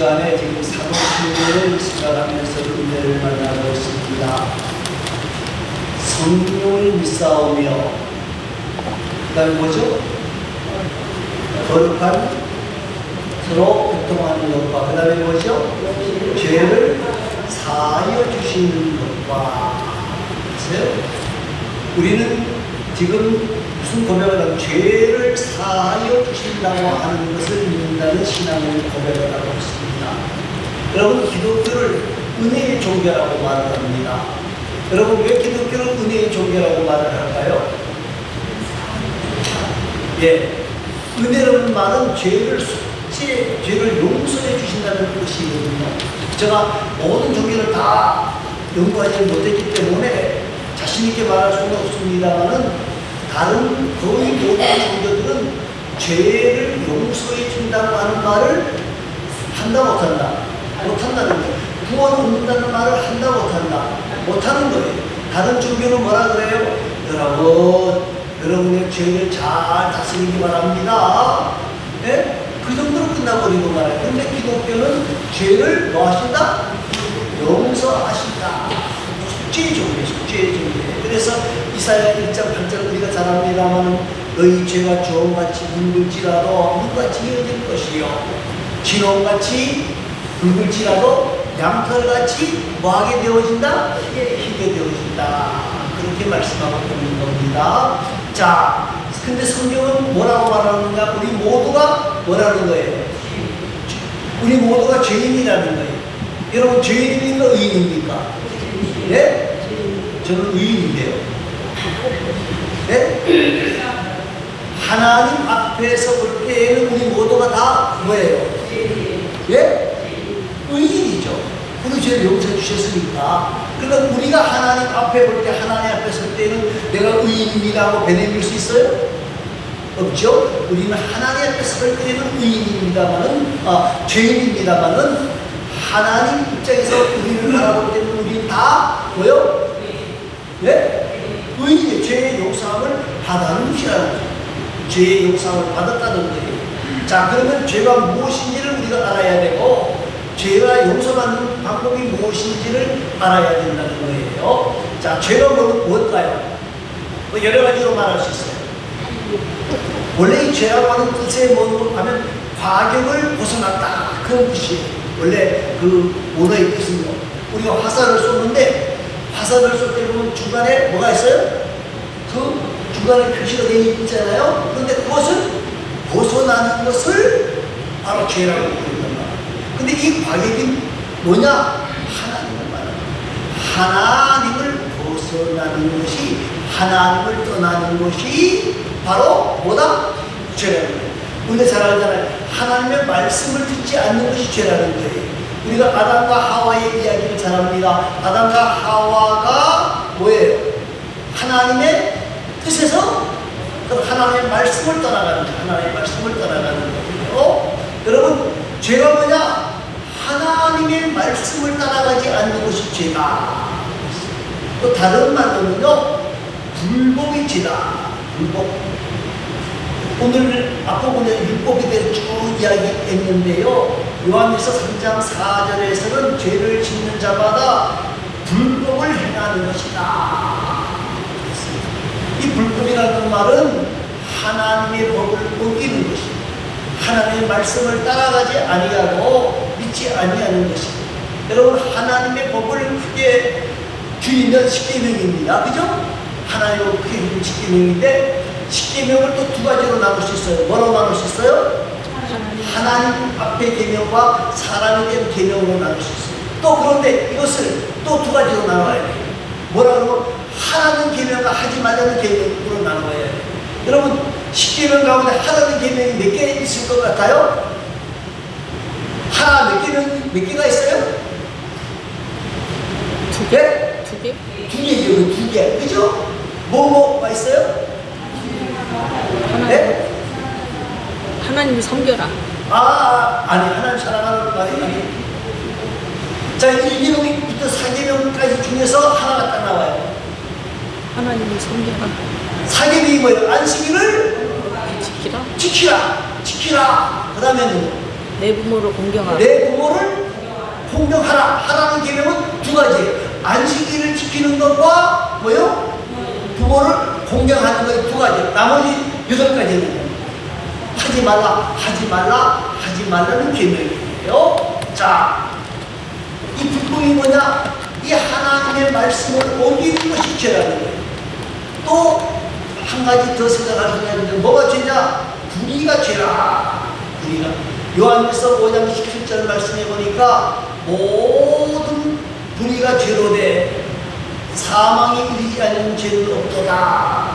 시간에 지금 사도신경을 생각하면서 은혜를 만나고 있습니다. 성령을 믿사오며 그 다음에 뭐죠? 거룩한 서로 교통하는 것과 그 다음에 뭐죠? 죄를 사하여 주시는 것과 보세요. 우리는 지금 무슨 고백을 하고 죄를 사하여 주신다고 하는 것을 믿는다는 신앙을 고백을 하고 있습니다. 여러분 기독교를 은혜의 종교라고 말을 합니다. 여러분 왜 기독교를 은혜의 종교라고 말을 할까요? 예, 은혜라는 말은 죄를 속죄, 죄를 용서해 주신다는 뜻이거든요. 제가 모든 종교를 다 연구하지 못했기 때문에 자신 있게 말할 수는 없습니다만은 다른 거의 모든 종교들은 죄를 용서해 준다고 하는 말을 한다 못한다 못한다는 거예요. 구원 얻는다는 말을 한다 못한다 못하는 거예요. 다른 종교는 뭐라 그래요? 여러분 여러분의 죄를 잘 다스리기 바랍니다. 예? 그 정도로 끝나버리고 말아요. 근데 기독교는 죄를 뭐 하신다? 용서하신다. 숙제의 종교, 숙제의 종교. 그래서 이사야 1장 8절 우리가 잘 압니다만 너희 죄가 주홍같이 붉을지라도 눈같이 이어질 것이요. 진홍같이 붉을지라도 양털같이 뭐하게 되어진다? 희게 되어진다. 그렇게 말씀하고 있는 겁니다. 자, 근데 성경은 뭐라고 말하는가? 우리 모두가 뭐라는 거예요? 우리 모두가 죄인이라는 거예요. 여러분 죄인입니까? 의인입니까? 네? 저는 의인인데요. 네? 하나님 앞에서 볼 때에는 우리 모두가 다 뭐예요? 예? 의인이죠. 우리 죄를 용서해 주셨으니까. 그러니까 우리가 하나님 앞에 볼 때, 하나님 앞에 설 때는 내가 의인입니다 하고 배내밀 수 있어요? 없죠? 우리는 하나님 앞에 설 때는 의인입니다만은, 아, 죄인입니다만은, 하나님 입장에서 우리를 바라볼 때는 우리는 다 뭐요? 예? 의인의 죄의 용서함을 받아는 것이라는 거죠. 죄의 용서함을 받았다는 거예요. 자, 그러면 죄가 무엇인지를 우리가 알아야 되고, 죄가 용서받는 방법이 무엇인지를 알아야 된다는 거예요. 자, 죄가 뭐, 뭘까요? 뭐 여러 가지로 말할 수 있어요. 원래 이 죄라고 하는 뜻의 뭐고 하면 과격을 벗어났다. 그런 뜻이에요. 원래 그 원어의 뜻은요. 우리가 화살을 쏘는데 화살을 쏠때 보면 중간에 뭐가 있어요? 그 중간에 표시가 되어 있잖아요. 그런데 그것은 벗어나는 것을 바로 죄라고 부른단 말이에요. 근데 이 과격이 뭐냐? 하나님을 말합니다. 하나님을 벗어나는 것이 하나님을 떠나는 것이 바로 뭐다? 죄라는 거예요. 우리가 잘 알잖아요. 하나님의 말씀을 듣지 않는 것이 죄라는 거예요. 우리가 아담과 하와의 이야기를 잘 합니다. 아담과 하와가 뭐예요? 하나님의 뜻에서 그 하나님의 말씀을 떠나가는 거예요. 하나님의 말씀을 떠나가는 거예요. 여러분, 죄가 뭐냐? 하나님의 말씀을 따라가지 않는 것이 죄다. 또 다른 말로는요, 불법이 죄다. 불법. 오늘 앞부분에 율법에 대해 쭉 이야기했는데요. 요한일서 3장 4절에서는 죄를 짓는 자마다 불법을 행하는 것이다. 이 불법이라는 말은 하나님의 법을 어기는 것입니다. 하나님의 말씀을 따라가지 아니하고 믿지 아니하는 것입니다. 여러분 하나님의 법을 크게 줄이면 십계명입니다. 그죠? 하나님의 크게 줄이면 십계명인데 십계명을 또 두 가지로 나눌 수 있어요. 뭐로 나눌 수 있어요? 하나님 앞의 계명과 사람에 대한 계명으로 나눌 수 있어요. 또 그런데 이것을 또 두 가지로 나눠야 돼요. 뭐라 그러면 하나님 계명과 하지 말라는 계명으로 나눠야 돼요. 여러분 십계명 가운데 하나님 계명이 몇 개 있을 것 같아요? 하나 몇 개명 몇 개가 있어요? 두 개? 두 개? 두 개죠, 그두 개. 그죠? 뭐, 뭐가 있어요? 네? 하나님을 섬겨라. 아, 아니, 하나님 사랑하는 말이 아니. 자, 1계명부터 4계명까지 중에서 하나가 딱 나와요. 하나님을 섬겨라. 4계명이 뭐예요? 안식일을 지키라. 지키라, 지키라. 그 다음에는 내 부모를 공경하라. 내 부모를 공경하라. 하라는 계명은 두 가지. 안식일을 지키는 것과 뭐요? 부모를 공경하는 것두 가지. 나머지 여덟 가지는 하지 말라, 하지 말라, 하지 말라는 계명이에요. 자, 이 불법이 뭐냐? 이 하나님의 말씀을 어기는 것이 죄라는 거예요. 또 한 가지 더 생각할 수가 있는데 뭐가 죄냐? 불의가 죄라. 불의가. 요한일서 5장 17절 말씀해 보니까 모든 불의가 죄로 돼 사망에 이르지 않는 죄는 없도다.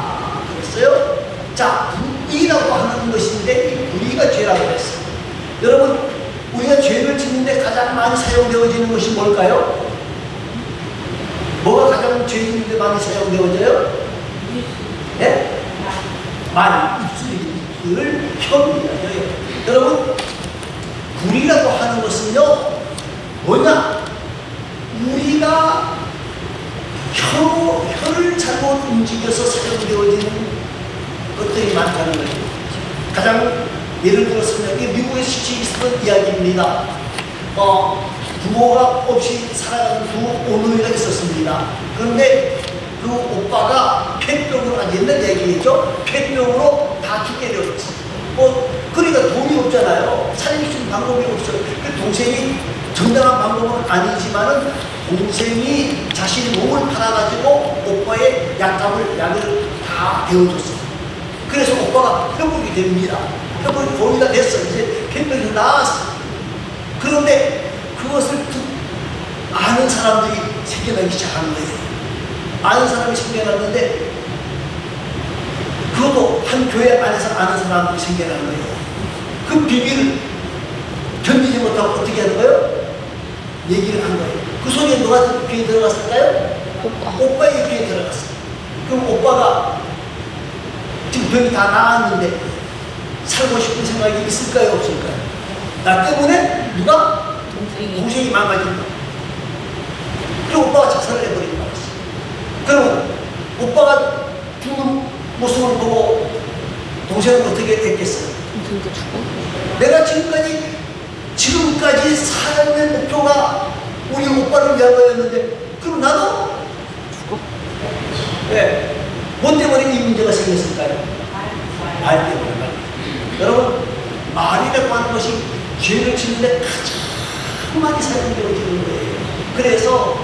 그랬어요? 자, 불의라고 하는 것인데 이 불의가 죄라고 했어요. 여러분, 우리가 죄를 짓는데 가장 많이 사용되어지는 것이 뭘까요? 뭐가 가장 죄 짓는데 많이 사용되어져요? 예? 말, 입술이 입술, 혀입니다. 혀요. 여러분, 불이라고 하는 것은요, 뭐냐? 우리가 혀, 혀를 잘못 움직여서 사용되어지는 것들이 많다는 거예요. 가장 예를 들어서는 이게 미국에서 있었던 이야기입니다. 어, 부모가 없이 살아가는 두 오누이가 있었습니다. 그런데 그 오빠가 폐병으로, 아, 옛날 얘기겠죠? 폐병으로 다 죽게 되었어요. 뭐, 그러니까 돈이 없잖아요. 살릴 수 있는 방법이 없어요. 그 동생이 정당한 방법은 아니지만은 동생이 자신의 몸을 팔아가지고 오빠의 약값을, 약을 다 배워줬어요. 그래서 오빠가 회복이 됩니다. 회복이 다 됐어. 이제 폐병에서 나왔어. 그런데 그것을 듣, 아는 사람들이 생겨나기 시작한 거예요. 아는 사람이 생겨났는데 그것도 한 교회 안에서 아는 사람들이 생겨난 거예요. 그 비밀을 견디지 못하고 어떻게 하는 거예요? 얘기를 한 거예요. 그 소리에 누가 귀에 들어갔을까요? 오빠. 오빠 의 귀에 들어갔어요. 그럼 오빠가 지금 병이 다 나았는데 살고 싶은 생각이 있을까요? 없을까요? 나 때문에 누가 동생이 동생이 망가진다. 그리고 오빠가 자살을 말았어. 그러면 오빠가 죽은 모습을 보고 동생은 어떻게 했겠어요? 동생도 죽어. 내가 지금까지, 지금까지 삶의 목표가 우리 오빠를 위한 거였는데, 그럼 나도? 죽어. 왜? 뭐 때문에 이 문제가 생겼을까요? 말 때문에 말. 여러분, 말이라고 하는 것이 죄를 짓는데 가장 많이 사용되어지는 거예요. 그래서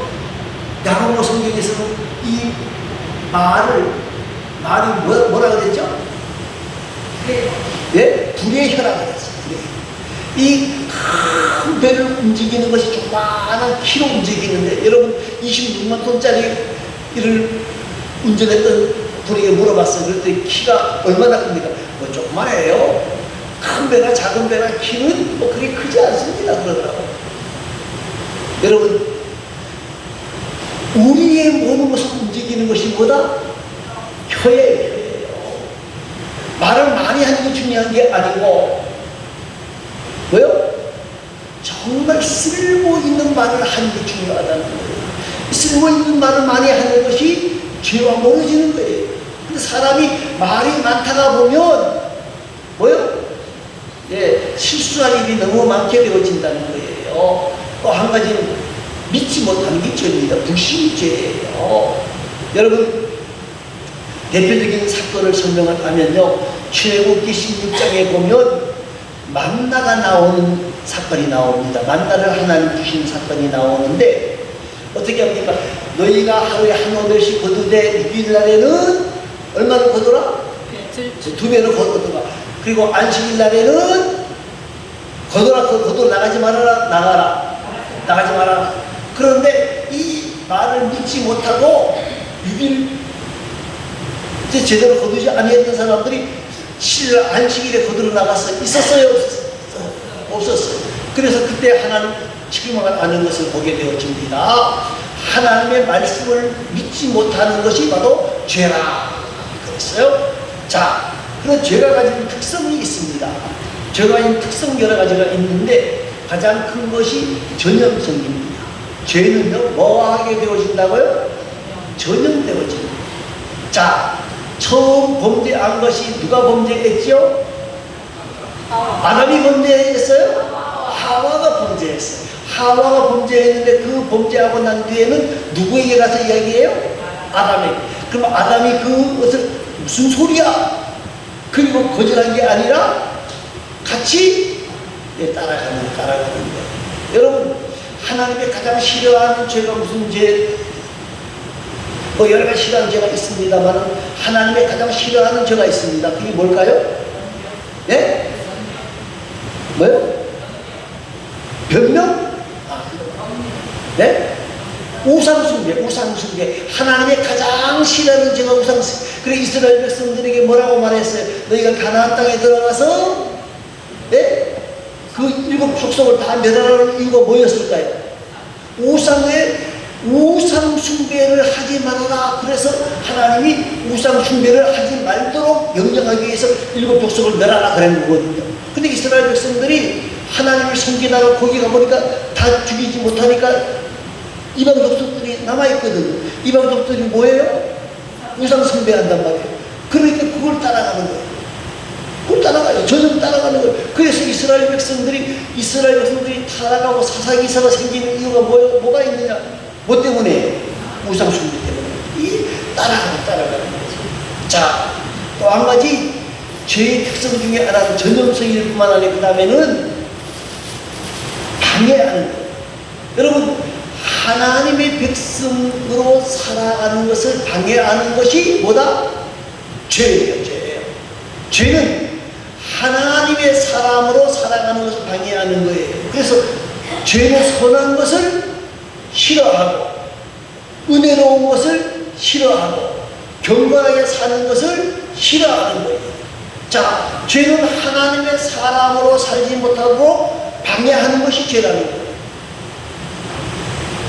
야고보 성경에서는 이 말을 말이 뭐, 뭐라 그랬죠? 예? 불의 혀라 그랬어요. 이큰 배를 움직이는 것이 조그마한 키로 움직이는데 여러분 26만 톤짜리 이를 운전했던 분에게 물어봤어요. 그랬더니 키가 얼마나 큽니까? 뭐 조그만해요. 큰 배나 작은 배나 키는 뭐 그리 크지 않습니다. 그러더라고. 여러분 우리의 모든 것을 움직이는 것이 뭐다? 혀예요. 말을 많이 하는 게 중요한 게 아니고 뭐요? 정말 쓸모 있는 말을 하는 게 중요하다는 거예요. 쓸모 있는 말을 많이 하는 것이 죄와 멀어지는 거예요. 근데 사람이 말이 많다가 보면 뭐요? 예, 실수할 일이 너무 많게 되어진다는 거예요. 또 한 가지는 믿지 못하는 게 죄입니다. 불신이 죄예요. 여러분, 대표적인 사건을 설명하면요. 출애굽기 16장에 보면 만나가 나오는 사건이 나옵니다. 만나를 하나님 주신 사건이 나오는데 어떻게 합니까? 너희가 하루에 한 오늘씩 거두되 6일 날에는 얼마를 거두라? 들두 배를 거두라. 그리고 안식일 날에는 거두라, 거- 거두 나가지 말아라, 나가라. 나가지 마라. 그런데 이 말을 믿지 못하고 6일 이제 제대로 거두지 아니했던 사람들이 실 안식일에 거두러 나가서 있었어요? 없었어요? 없었어요. 그래서 그때 하나님 책임하는 것을 보게 되어집니다. 하나님의 말씀을 믿지 못하는 것이 바로 죄라. 그랬어요. 자, 그런 죄가 가지는 특성이 있습니다. 죄가 가진 특성 여러 가지가 있는데 가장 큰 것이 전염성입니다. 죄는요, 뭐와 하게 되어진다고요? 전염되어집니다. 자, 처음 범죄한 것이 누가 범죄했죠? 아담이 범죄했어요? 하와가 범죄했어요. 하와가 범죄했는데 그 범죄하고 난 뒤에는 누구에게 가서 이야기해요? 아담에게. 그럼 아담이 그것을 무슨 소리야? 그리고 거절한 게 아니라 같이 예, 따라가는 따라가는 거예요. 여러분 하나님의 가장 싫어하는 죄가 무슨 죄? 뭐 여러 가지 싫어하는 죄가 있습니다만 하나님의 가장 싫어하는 죄가 있습니다. 그게 뭘까요? 예? 뭐요? 변명? 아, 네? 우상숭배, 우상숭배. 하나님의 가장 싫어하는 죄가 우상숭배. 그래 이스라엘 백성들에게 뭐라고 말했어요? 너희가 가나안 땅에 들어가서 네? 그 일곱 족속을 다 멸하라는 이유가 뭐였을까요? 우상의 우상 숭배를 하지 말아라. 그래서 하나님이 우상 숭배를 하지 말도록 명령하기 위해서 일곱 족속을 멸하라 그런 거거든요. 근데 이스라엘 백성들이 하나님을 섬기다가 거기 가보니까 다 죽이지 못하니까 이방 족속들이 남아있거든요. 이방 족속들이 뭐예요? 우상 숭배한단 말이에요. 그러니까 그걸 따라가는 거예요. 그걸 따라가요. 전혀 따라가는 거예요. 그래서 이스라엘 백성들이 이스라엘 백성들이 타락하고 사사기사가 생기는 이유가 뭐, 뭐가 있느냐? 뭐 때문에? 우상숭배 때문에. 이 따라가는 따라가는 거죠. 자, 또 한 가지 죄의 특성 중에 하나는 전염성일 뿐만 아니라 그 다음에는 방해하는 것. 여러분, 하나님의 백성으로 살아가는 것을 방해하는 것이 뭐다? 죄예요, 죄예요. 죄는 하나님의 사람으로 살아가는 것을 방해하는 거예요. 그래서 죄는 선한 것을 싫어하고, 은혜로운 것을 싫어하고, 경건하게 사는 것을 싫어하는 거예요. 자, 죄는 하나님의 사람으로 살지 못하고 방해하는 것이 죄라는 거예요.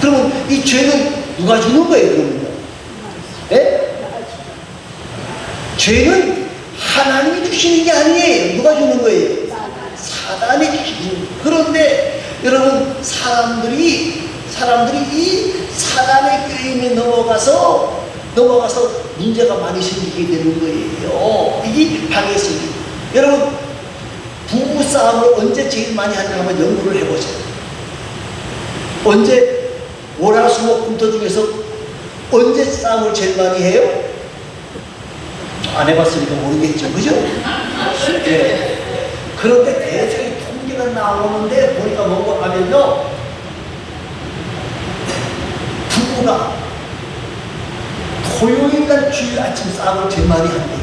그러면 이 죄는 누가 주는 거예요, 그러면요? 예? 죄는 하나님이 주시는 게 아니에요. 누가 주는 거예요? 사단이 주시는. 그런데 여러분, 사람들이, 사람들이 이 사단의 게임에 넘어가서, 넘어가서 문제가 많이 생기게 되는 거예요. 이게 방해성이. 여러분, 부부 싸움을 언제 제일 많이 하는가 한번 연구를 해보세요. 언제 월화수목금토 중에서 언제 싸움을 제일 많이 해요? 안 해봤으니까 모르겠죠, 그죠? 예. 그런데 대체의 통계가 나오는데 보니까 뭔가 하면요, 부부가 토요일 날 주일 아침 싸움을 제일 많이 한대요.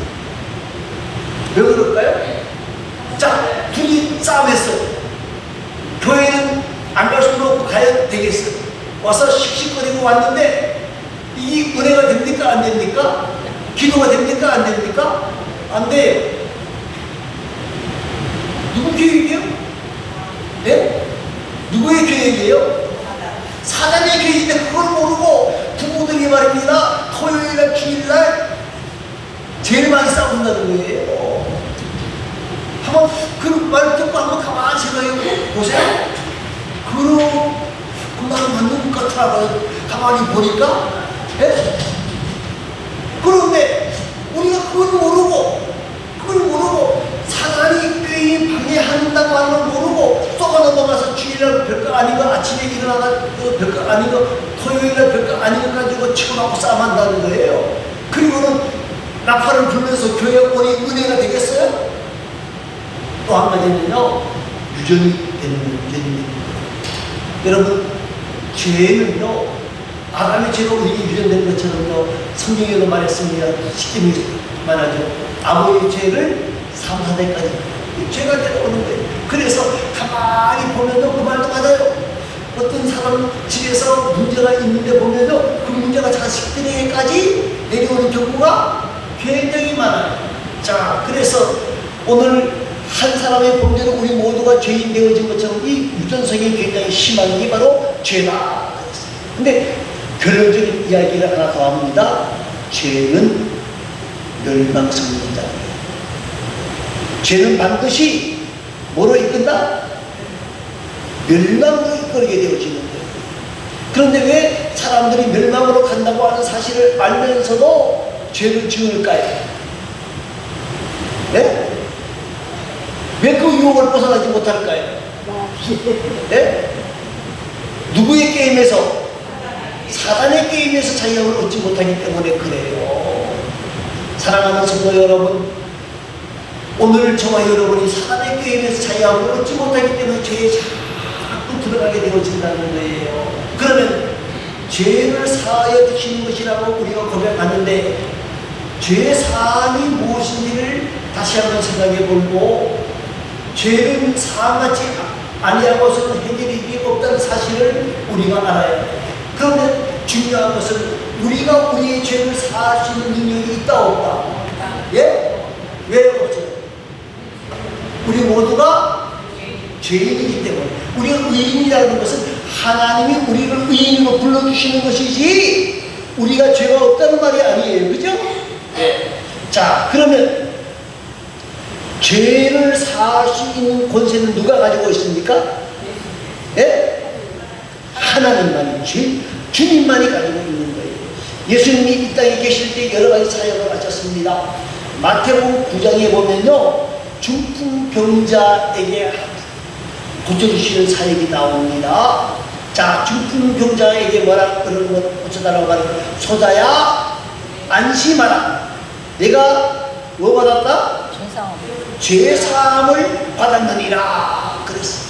왜 그럴까요? 자, 둘이 싸움했어. 교회는 안 갈 수는 없고 가야 되겠어. 와서 씩씩거리고 왔는데 이 은혜가 됩니까? 안 됩니까? 기도가 됩니까? 안 됩니까? 안 돼요. 누구 계획이에요? 네? 누구의 계획이에요? 사단의 계획인데 그걸 모르고 부부들이 말입니다. 토요일날, 주일날 제일 많이 싸운다는 거예요. 한번 그 말 듣고 한번 가만히 생각해 보세요. 그럼 그 말은 맞는 것 같더라고요. 가만히 보니까. 예? 그런데 우리가 그걸 모르고 그걸 모르고 사단이 꾀인 방해 한다고 하는 걸 모르고 쏘가 넘어가서 주일날 별거 아닌 거 아침에 일어나가 그 별거 아닌 거 토요일날 별거 아닌 거 가지고 치고받고 싸움한다는 거예요. 그리고는 나팔을 불면서 교회 오니 은혜가 되겠어요? 또 한 가지는요, 유전이 되는 거예요. 여러분, 죄는요, 아담의 죄가 우리에게 유전된 것처럼요, 성경에도 말했습니다. 쉽게 말하죠. 아버지의 죄를 3, 4대까지 죄가 되어오는 거예요. 그래서 가만히 보면요, 그 말도 맞아요. 어떤 사람 집에서 문제가 있는데 보면요, 그 문제가 자식들에게까지 내려오는 경우가 굉장히 많아요. 자, 그래서 오늘 한 사람의 범죄로 우리 모두가 죄인 되어진 것처럼 이 유전성이 굉장히 심한 게 바로 죄다. 근데 결론적인 이야기를 하나 더 합니다. 죄는 멸망성입니다. 죄는 반드시 뭐로 이끈다? 멸망으로 이끌게 되어지는 거예요. 그런데 왜 사람들이 멸망으로 간다고 하는 사실을 알면서도 죄를 지을까요? 네? 왜그 유혹을 벗어나지 못할까요? 예? 누구의 게임에서? 사단의 게임에서 자유함을 얻지 못하기 때문에 그래요. 사랑하는 성도 여러분, 오늘 저와 여러분이 사단의 게임에서 자유함을 얻지 못하기 때문에 죄에 자꾸 들어가게 되어진다는 거예요. 그러면 죄를 사하여 주시는 것이라고 우리가 고백하는데 죄 사함이 무엇인지를 다시 한번 생각해 보고 죄는 사함같이 아니하고서는 해결이 없다는 사실을 우리가 알아야 해요. 그러면 중요한 것은 우리가 우리의 죄를 사할 수 있는 능력이 있다 없다? 예? 왜 없어요? 우리 모두가 죄인이기 때문에 우리가 의인이라는 것은 하나님이 우리를 의인으로 불러주시는 것이지 우리가 죄가 없다는 말이 아니에요. 그죠? 예. 자, 그러면 죄를 사할 수 있는 권세는 누가 가지고 있습니까? 예? 하나님만이 죄, 주님만이 가지고 있는 거예요. 예수님이 이 땅에 계실 때 여러 가지 사역을 하셨습니다. 마태복음 9장에 보면요. 중풍 병자에게 고쳐주시는 사역이 나옵니다. 자, 중풍 병자에게 뭐라 그러는 것 고쳐달라고 하는 소자야 안심하라. 내가 뭐 받았다? 죄사함을 받았느니라 그랬어.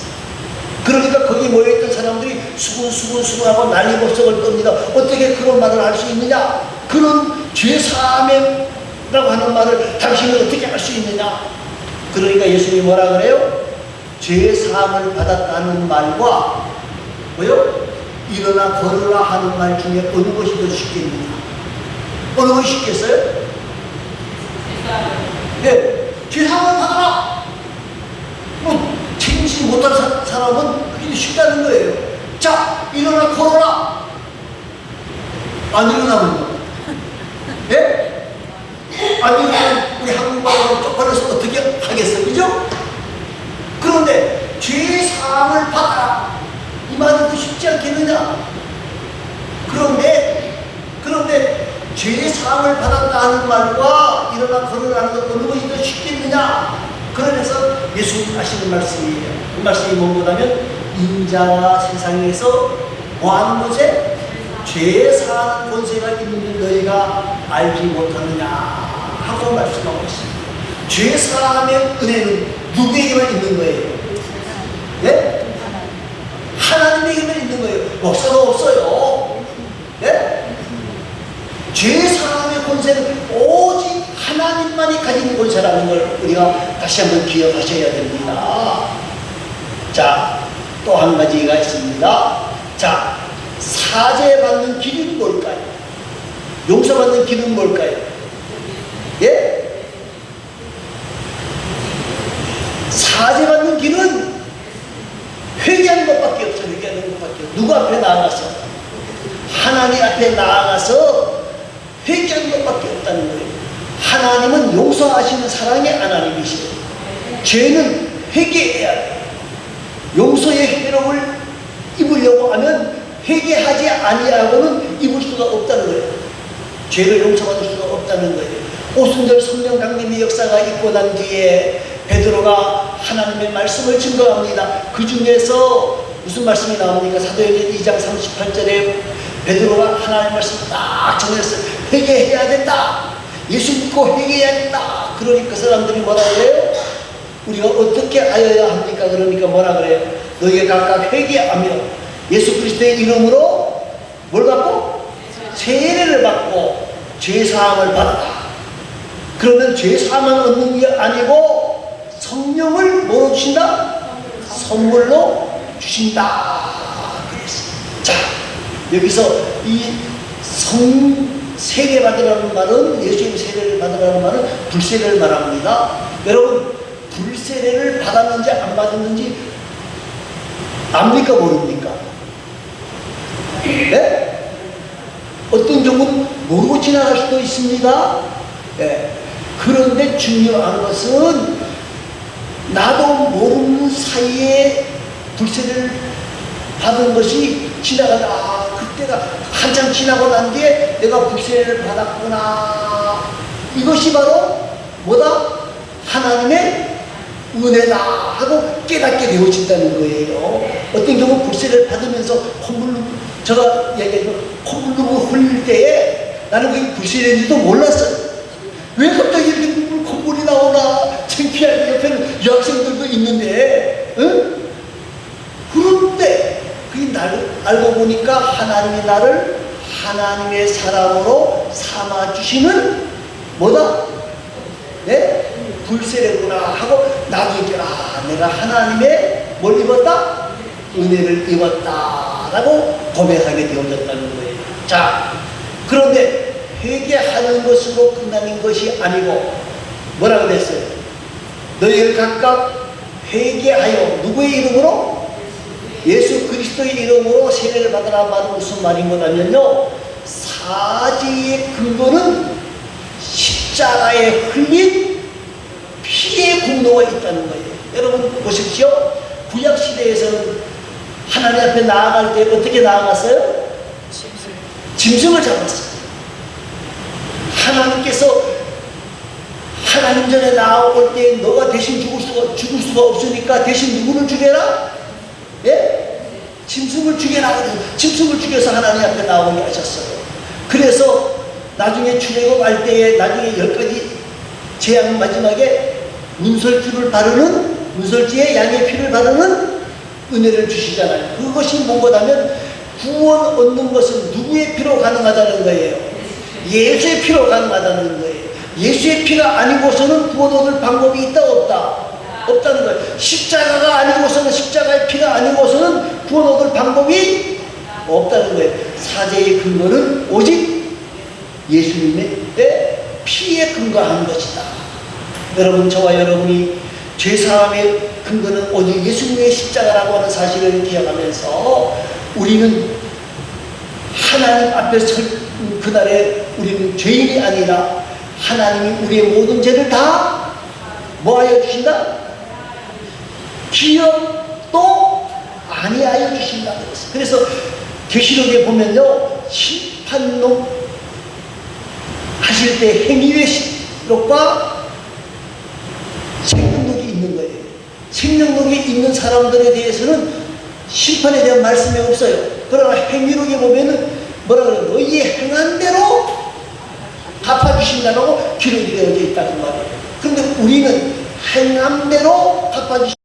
그러니까 거기 모여있던 사람들이 수근수근수근하고 난리법석을 떱니다. 어떻게 그런 말을 할 수 있느냐? 그런 죄사함이라고 하는 말을 당신은 어떻게 할 수 있느냐? 그러니까 예수님이 뭐라 그래요? 죄 사함을 받았다는 말과 뭐요? 일어나 걸으라 하는 말 중에 어느 것이 더 쉽겠느냐? 어느 것이 쉽겠어요? 네, 죄 사함을 받아라. 뭐 책임지지 못한 사, 사람은 그게 쉽다는 거예요. 자, 일어나 걸어라. 안 일어나면요. 예? 안 일어나면 우리 한국말로 쪽팔려서 어떻게 하겠어요? 그죠? 그런데 죄사함을 받아라. 이더 쉽지 않겠느냐? 그런데, 그런데 죄사함을 받았다 하는 말과 일어나 걸어라는 것 어느 것이 더 쉽겠느냐? 그러면서 예수님 하시는 말씀이에요. 그 말씀이 뭐냐면 인자가 세상에서 뭐하는 것에 죄 사하는 권세가 있는 너희가 알지 못하느냐 하고 말씀하고 있습니다. 죄 사함의 은혜는 누구에게만 있는 거예요? 예? 하나님에게만 있는 거예요. 목사가 없어요. 예? 죄 사함의 권세는 오직 하나님만이 가진 권세라는 걸 우리가 다시 한번 기억하셔야 됩니다. 자, 또 한 가지가 있습니다. 자, 사죄받는 길은 뭘까요? 용서받는 길은 뭘까요? 예? 사죄받는 길은 회개하는 것밖에 없어요. 회개하는 것밖에 없어요. 누구 앞에 나아가서? 하나님 앞에 나아가서 회개하는 것밖에 없다는 거예요. 하나님은 용서하시는 사랑의 하나님이시죠. 죄는 회개해야. 용서의 회로를 입으려고 하면 회개하지 아니하고는 입을 수가 없다는 거예요. 죄를 용서받을 수가 없다는 거예요. 오순절 성령 강림의 역사가 있고 난 뒤에 베드로가 하나님의 말씀을 증거합니다. 그 중에서 무슨 말씀이 나옵니까? 사도행전 2장 38절에 베드로가 하나님의 말씀을 딱 정했어요. 회개해야 된다. 예수 믿고 회개해야 된다. 그러니까 사람들이 뭐라 그래요? 우리가 어떻게 하여야 합니까? 그러니까 뭐라 그래요? 너희가 각각 회개하며 예수 그리스도의 이름으로 뭘 받고? 세례를 받고 죄사함을 받아라. 그러면 죄사함을 얻는 게 아니고 성령을 주신다? 선물로 주신다. 자, 여기서 이 성, 세례 받으라는 말은, 예수님 세례를 받으라는 말은 불세례를 말합니다. 여러분, 불세례를 받았는지 안 받았는지 압니까 모릅니까? 네? 어떤 경우는 모르고 지나갈 수도 있습니다. 예. 그런데 중요한 것은 나도 모르는 사이에 불세를 받은 것이 지나가다 아, 그때가 한참 지나고 난 뒤에 내가 불세를 받았구나 이것이 바로 뭐다? 하나님의 은혜다 하고 깨닫게 되어진다는 거예요. 어떤 경우 불세를 받으면서 콧물 제가 얘기했던 콧물로 흘릴 때에 나는 그게 불세인지도 몰랐어요. 왜 갑자기 이렇게 콧물이 나오나 창피하게 옆에는 여학생들도 있는데 응? 그런데 그 날, 알고 보니까 하나님이 나를 하나님의 사람으로 삼아 주시는 뭐다? 네? 불세례구나 하고 나중에 아 내가 하나님의 뭘 입었다? 은혜를 입었다라고 고백하게 되어졌다는 거예요. 자, 그런데 회개하는 것으로 끝나는 것이 아니고 뭐라 그랬어요? 너희를 각각 회개하여 누구의 이름으로? 예수 그리스도의 이름으로 세례를 받으라 말은 무슨 말인 거냐면요. 사지의 근거는 십자가에 흘린 피의 공로가 있다는 거예요. 여러분 보십시오. 구약 시대에서는 하나님 앞에 나아갈 때 어떻게 나아갔어요? 짐승을 잡았어요. 하나님께서 하나님 전에 나올 때 너가 대신 죽을 수가 죽을 수가 없으니까 대신 누구를 죽여라? 예? 짐승을 죽여라. 짐승을 죽여서 하나님 앞에 나오게 하셨어요. 그래서 나중에 출애굽할 때에 나중에 열 가지 재앙 마지막에 문설주를 바르는 문설주에 양의 피를 바르는 은혜를 주시잖아요. 그것이 뭔가하면 구원 얻는 것은 누구의 피로 가능하다는 거예요. 예수의 피로 가능하다는 거예요. 예수의 피가 아니고서는 구원 얻을 방법이 있다 없다 없다는 거예요. 십자가가 아니고서는 십자가의 피가 아니고서는 구원 얻을 방법이 없다는 거예요. 사제의 근거는 오직 예수님의 피에 근거한 것이다. 여러분 저와 여러분이 죄사함의 근거는 오직 예수님의 십자가라고 하는 사실을 기억하면서 우리는 하나님 앞에 설 그날에 우리는 죄인이 아니라 하나님이 우리의 모든 죄를 다 뭐하여 주신다? 기억도 아니하여 주신다. 그래서 계시록에 보면요 심판록 하실 때 행위의 식록과 생명록이 있는 거예요. 생명록이 있는 사람들에 대해서는 심판에 대한 말씀이 없어요. 그러나 행위록에 보면은 뭐라 그래요? 너희의 행한 대로 갚아주신다고 기록이 되어져 있다는 말이에요. 그런데 우리는 행한 대로 갚아주신